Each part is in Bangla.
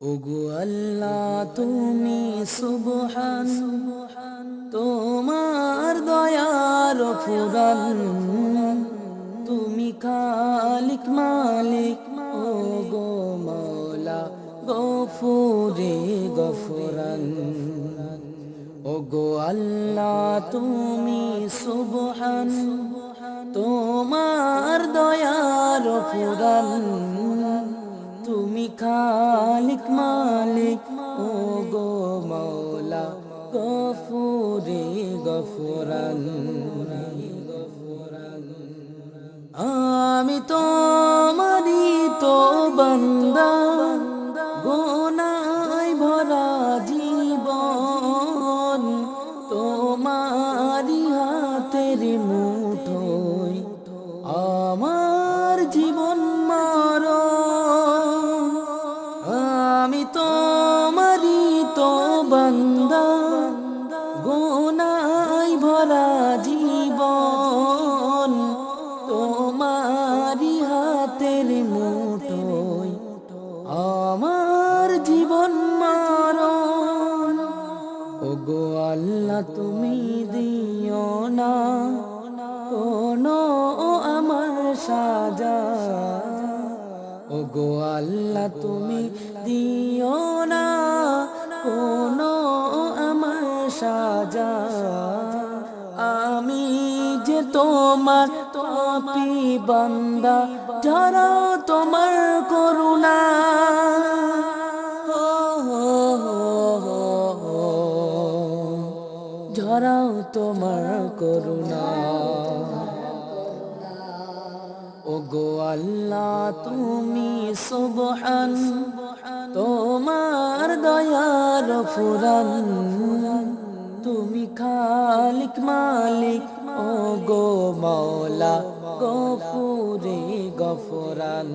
ওগো আল্লাহ, তুমি সুবহান, তোমার দয়ার ফুরান, তুমি খালিক মালিক, ওগো মৌলা গফুরে গফুরান। ওগো আল্লাহ, তুমি সুবহান, তোমার দয়ার ফুরান। খালিক মালিক ও গো মৌলা, গফুরে গফুরান। আমি তোমারি তো বন্দা, গোনায় ভরা জীবন, তোমারি ওগো আল্লাহ, তুমি দিও না। কোনো আমার সাজা। ওগো আল্লাহ, তুমি দিও না। কোনো আমার সাজা। আমি যে তোমার তপি বান্দা, যারা তোমার করুণা ঝরাও তোমার করুণা। ওগো আল্লাহ, তুমি সুবহান, তোমার দয়ার ফুরান। তুমি খালিক মালিক, ওগো মৌলা গফুরে গফুরান।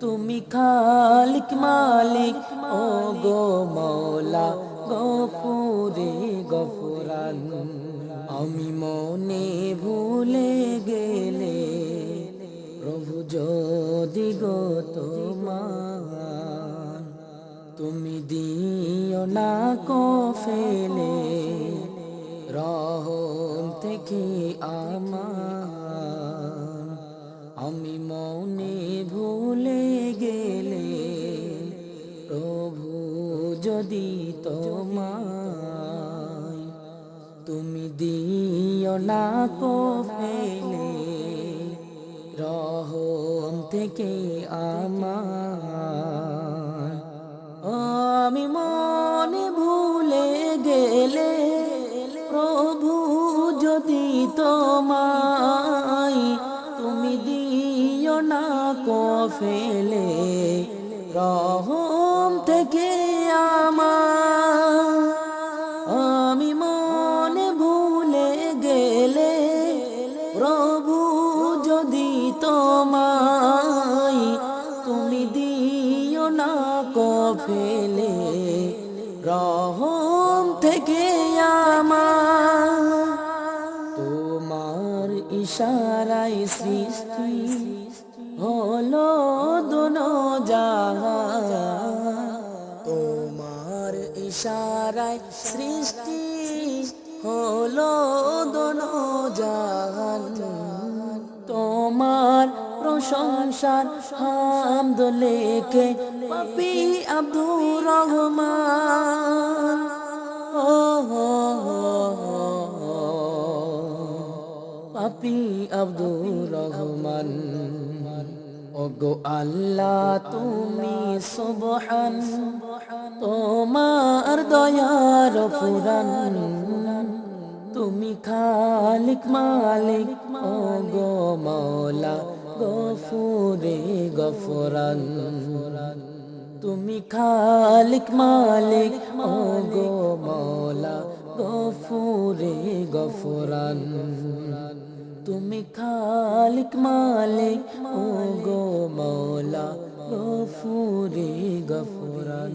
তুমি খালিক মালিক, ওগো মৌলা গফুরে গফুরান। আমি মনে ভুলে গেলে, প্রভু যদি গো তুমি দিও না কো ফেলে রহম থেকে আমার। আমি মনে ভুলে গেলে, প্রভু যদি তোমায় তুমি দিও না কো ফেলে রহম থেকে আমার। আমি মনে ভুলে গেলে, প্রভু যদি তোমায় তুমি দিও না কো ফেলে রহম থেকে না কফেলে। রহম থেকে আমার। তোমার ইশারায় সৃষ্টি হলো দোনো জাহান তোমার ইশারায় সৃষ্টি হলো দোনো জাহান তোমার প্রশংসার হামদ লেখে পাপি আব্দুর রহমান ও। পাপি আব্দুর রহমান, ওগো আল্লাহ তুমি সুবহান, তোমার দয়ার ফুরান তুমি খালিক মালিক, ওগো মৌলা গফুরে গফুরান। তুমি খালিক মালিক, ওগো মৌলা, গফুরে গফুরান। তুমি খালিক মালিক ও গো মৌলা, গফুরে গফুরান।